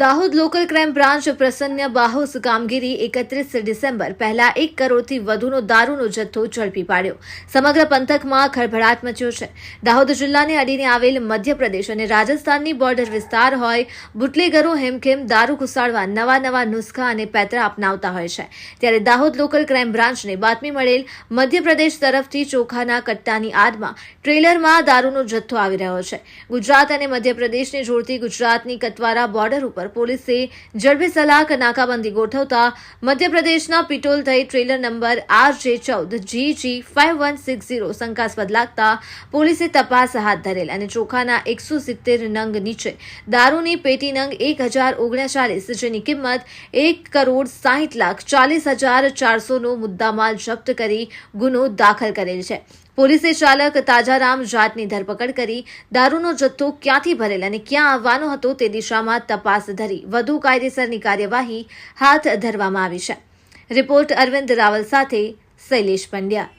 Dahod local crime branch પ્રસન્ય બાહોસ કામગીરી એકત્રીસ ડિસેમ્બર પહેલા એક કરોડથી વધુનો દારૂનો જથ્થો ઝડપી પાડ્યો. સમગ્ર પંથકમાં ખળભળાટ મચ્યો છે. દાહોદ જિલ્લાને અડીને આવેલ મધ્યપ્રદેશ અને રાજસ્થાનની બોર્ડર વિસ્તાર હોય, બુટલેગરો હેમખેમ દારૂ ઘુસાડવા નવા નવા નુસ્ખા અને પેતરા અપનાવતા હોય છે. ત્યારે દાહોદ લોકલ ક્રાઇમ બ્રાન્ચને બાતમી મળેલ મધ્યપ્રદેશ તરફથી ચોખાના કટ્ટાની આડમાં ટ્રેલરમાં દારૂનો જથ્થો આવી રહ્યો છે. ગુજરાત અને મધ્યપ્રદેશને જોડતી ગુજરાતની કટવારા બોર્ડર ઉપર પોલીસે ઝડપી સલાક નાકાબંધી ગોઠવતા મધ્યપ્રદેશના પિટોલ થઈ ટ્રેલર નંબર આર જે ચૌદ G G five one six zero શંકાસ્પદ લાગતા પોલીસે તપાસ હાથ ધરેલ અને ચોખાના એકસો સિત્તેર નંગ નીચે દારૂની પેટી નંગ એક હજાર ઓગણચાલીસ જેની કિંમત એક કરોડ સાહીઠ લાખ ચાલીસ હજાર ચારસોનો મુદ્દામાલ જપ્ત કરી ગુનો દાખલ કરેલ છે. પોલીસે ચાલક તાજારામ જાટની ધરપકડ કરી દારૂનો જથ્થો ક્યાંથી ભરેલ અને ક્યાં આવવાનો હતો તે દિશામાં તપાસ ધરી વધુ કાયદેસરની કાર્યવાહી હાથ ધરવામાં આવી છે. રિપોર્ટ અરવિંદ રાવલ સાથે શૈલેષ પંડ્યા.